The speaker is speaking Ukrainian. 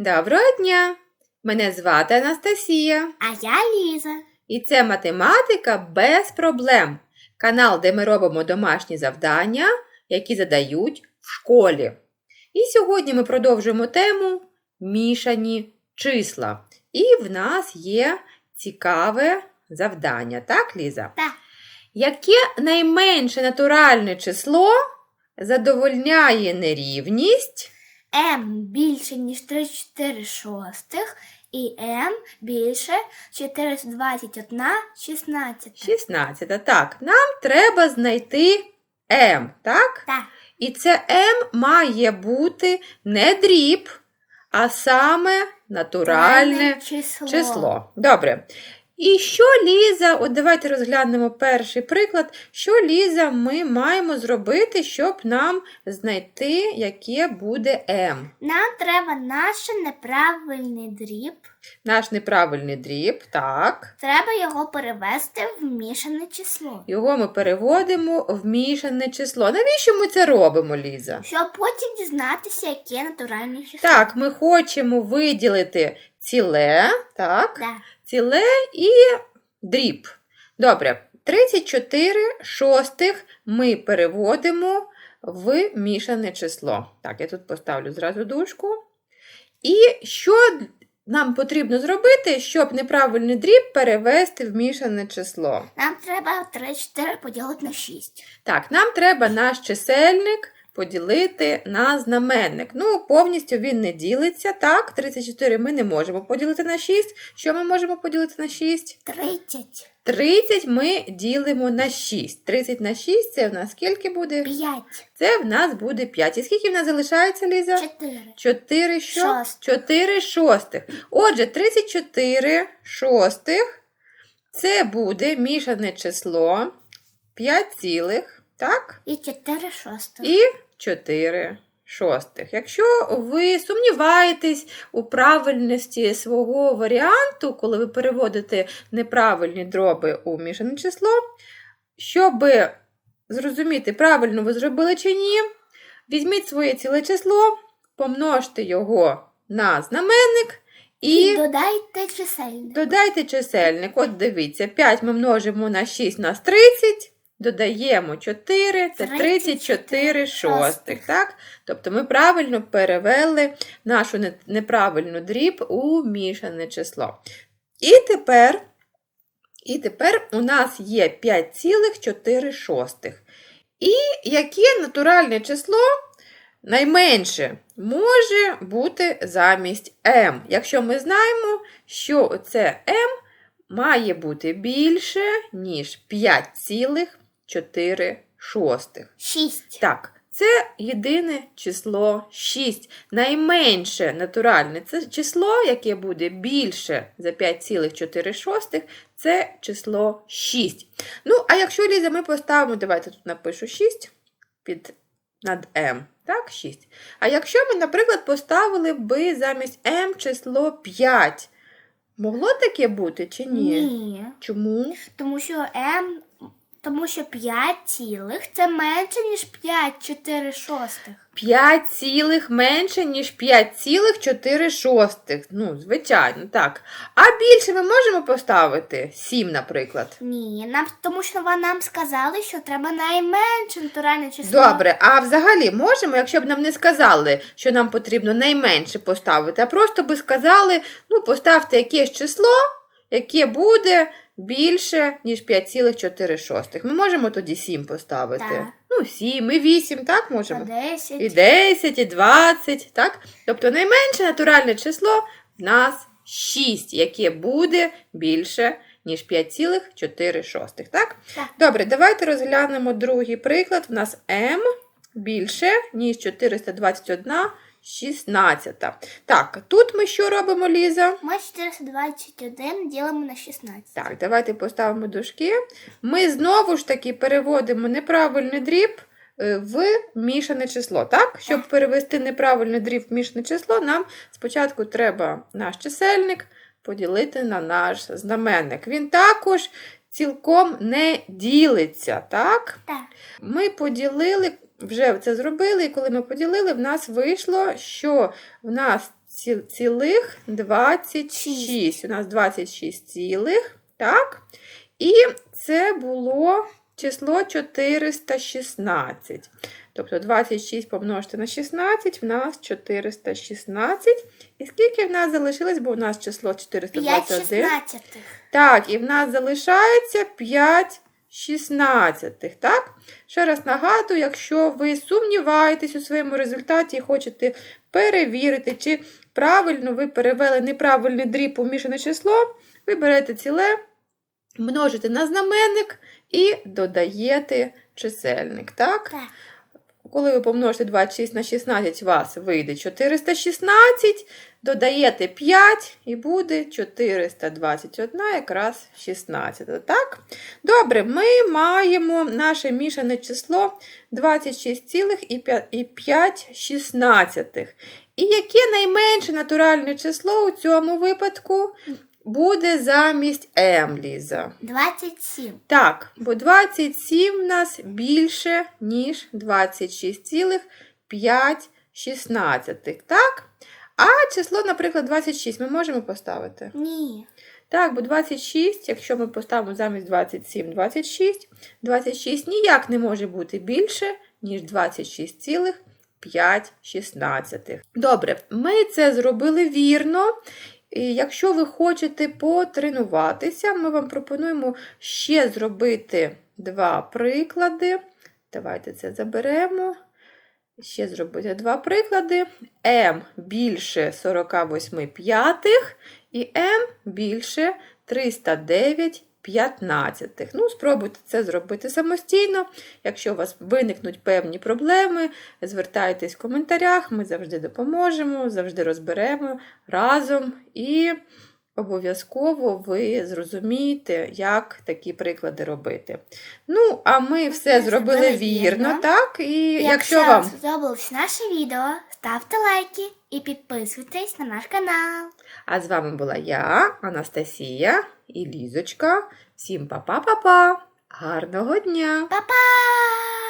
Доброго дня! Мене звати Анастасія, А я Ліза. і це математика без проблем. Канал, де ми робимо домашні завдання, які задають в школі. І сьогодні ми продовжуємо тему мішані числа. І в нас є цікаве завдання, так, Ліза? Так. Яке найменше натуральне число задовольняє нерівність? М більше, ніж 34 шостих, і М більше 421 16. 16. Так, нам треба знайти М, так? Так. І це М має бути не дріб, а саме натуральне число. число. Добре. І що Ліза, от давайте розглянемо перший приклад, що Ліза ми маємо зробити, щоб нам знайти, яке буде М. Нам треба наш неправильний дріб. Наш неправильний дріб, так. Треба його перевести в мішане число. Його ми переводимо в мішане число. Навіщо ми це робимо, Ліза? Щоб потім дізнатися, яке натуральне число. Так, ми хочемо виділити ціле, так, Да. Ціле і дріб. Добре, 34 шостих ми переводимо в мішане число. Так, я тут поставлю зразу дужку. І що нам потрібно зробити, щоб неправильний дріб перевести в мішане число? Нам треба 34 поділити на 6. Так, нам треба наш чисельник поділити на знаменник. Ну, повністю він не ділиться. Так, 34 ми не можемо поділити на 6. Що ми можемо поділити на 6? 30. 30 ми ділимо на 6. 30 на 6 це в нас скільки буде? 5. Це в нас буде 5. І скільки в нас залишається, Ліза? 4. 4 що? Шостих. 4 шостих. Отже, 34 шостих це буде мішане число 5 цілих, так? І 4 шостих. І 4 шостих. Якщо ви сумніваєтесь у правильності свого варіанту, коли ви переводите неправильні дроби у мішане число, щоб зрозуміти, правильно ви зробили чи ні, візьміть своє ціле число, помножте його на знаменник І і додайте чисельник. Додайте чисельник. От дивіться, 5 ми множимо на 6 у нас 30, додаємо 4, це 34 шостих. Так? Тобто ми правильно перевели нашу неправильну дріб у мішане число. І тепер, і тепер у нас є 5,4 шостих. І яке натуральне число найменше може бути замість m, якщо ми знаємо, що це m має бути більше, ніж 5,4 шостих. 6. Так, це єдине число 6. Найменше натуральне це число, яке буде більше за 5,4 шостих, це число 6. Ну, а якщо Ліза, ми поставимо, давайте тут напишу 6 під над m. Так, 6. А якщо ми, наприклад, поставили би замість m число 5, могло таке бути чи ні? Ні. Чому? Тому що М, тому що 5 цілих це менше, ніж 5 4 шостих. 5 цілих менше, ніж 5,4 шостих. Ну, звичайно, так. А більше ми можемо поставити 7, наприклад. Ні, нам, тому що нам сказали, що треба найменше натуральне число. Добре, а взагалі можемо, якщо б нам не сказали, що нам потрібно найменше поставити, а просто би сказали, ну, поставте якесь число, яке буде більше, ніж 5,4 шостих. Ми можемо тоді 7 поставити. Так. Ну, 7 і 8, так Та можемо? 10. І 10, і 20, так? Тобто найменше натуральне число в нас 6, яке буде більше, ніж 5,4 шостих, так? Так. Добре, давайте розглянемо другий приклад. В нас m більше, ніж 421 16. Так, тут ми що робимо, Ліза? Ми 421 ділимо на 16. Так, давайте поставимо дужки. Ми знову ж таки переводимо неправильний дріб е, в мішане число. Так? Щоб перевести неправильний дріб в мішане число, нам спочатку треба наш чисельник поділити на наш знаменник. Він також цілком не ділиться. Так? Так. Ми поділили вже це зробили, і коли ми поділили, в нас вийшло, що в нас цілих 26. У нас 26 цілих, так? І це було число 416. Тобто 26 помножити на 16, в нас 416. І скільки в нас залишилось, бо у нас число 5 421. шістнадцятих. Так, і в нас залишається 5 шістнадцятих, так? Ще раз нагадую, якщо ви сумніваєтесь у своєму результаті і хочете перевірити, чи правильно ви перевели неправильний дріб у мішане число, ви берете ціле, множите на знаменник і додаєте чисельник, так? Так. Коли ви помножите 26 на 16, у вас вийде 416, додаєте 5 і буде 421 якраз 16. Так? Добре, ми маємо наше мішане число 26,5. І яке найменше натуральне число у цьому випадку буде замість М, Ліза? 27. Так, бо 27 в нас більше, ніж 26,5, так? А число, наприклад, 26 ми можемо поставити? Ні. Так, бо 26, якщо ми поставимо замість 27, 26, 26 ніяк не може бути більше, ніж 26,5. Добре, ми це зробили вірно. І якщо ви хочете потренуватися, ми вам пропонуємо ще зробити два приклади. Давайте це заберемо. Ще зробити два приклади. М більше 48 п'ятих і М більше 309 п'ятнадцятих. Ну, спробуйте це зробити самостійно. Якщо у вас виникнуть певні проблеми, звертайтесь в коментарях, ми завжди допоможемо, завжди розберемо разом і обов'язково ви зрозумієте, як такі приклади робити. Ну, а ми все зробили зробили вірно, вірно. так? І якщо, Якщо вам сподобалось наше відео, ставте лайки і підписуйтесь на наш канал. А з вами була я, Анастасія і Лізочка. Всім па-па-па-па! Гарного дня! Па-па!